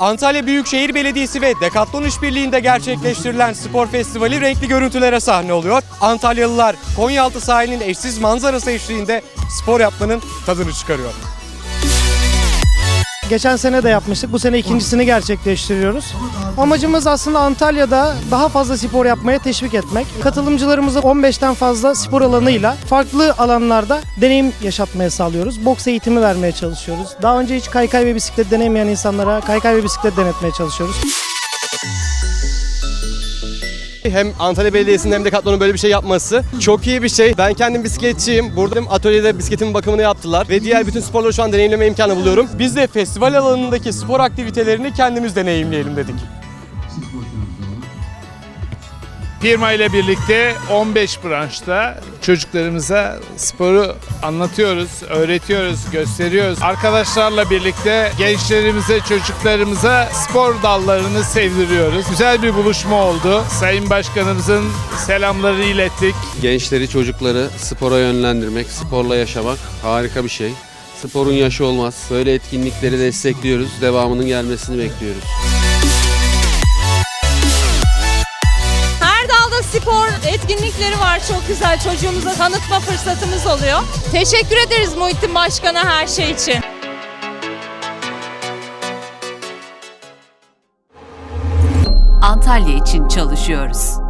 Antalya Büyükşehir Belediyesi ve Decathlon İşbirliği'nde gerçekleştirilen spor festivali renkli görüntülere sahne oluyor. Antalyalılar Konyaaltı sahilinin eşsiz manzarası eşliğinde spor yapmanın tadını çıkarıyor. Geçen sene de yapmıştık. Bu sene ikincisini gerçekleştiriyoruz. Amacımız aslında Antalya'da daha fazla spor yapmaya teşvik etmek. Katılımcılarımıza 15'ten fazla spor alanıyla farklı alanlarda deneyim yaşatmaya sağlıyoruz. Boks eğitimi vermeye çalışıyoruz. Daha önce hiç kaykay ve bisiklet denemeyen insanlara kaykay ve bisiklet denetmeye çalışıyoruz. Hem Antalya Belediyesi'nin hem de Decathlon'un böyle bir şey yapması çok iyi bir şey. Ben kendim bisikletçiyim. Burada atölyede bisikletimin bakımını yaptılar ve diğer bütün sporları şu an deneyimleme imkanı buluyorum. Biz de festival alanındaki spor aktivitelerini kendimiz deneyimleyelim dedik. Firma ile birlikte 15 branşta çocuklarımıza sporu anlatıyoruz, öğretiyoruz, gösteriyoruz. Arkadaşlarla birlikte gençlerimize, çocuklarımıza spor dallarını sevdiriyoruz. Güzel bir buluşma oldu. Sayın Başkanımızın selamlarını ilettik. gençleri, çocukları spora yönlendirmek, sporla yaşamak harika bir şey. Sporun yaşı olmaz. Böyle etkinlikleri destekliyoruz. Devamının gelmesini bekliyoruz. Spor etkinlikleri var çok güzel çocuğumuza tanıtma fırsatımız oluyor. Teşekkür ederiz Muhittin Başkan'a her şey için. Antalya için çalışıyoruz.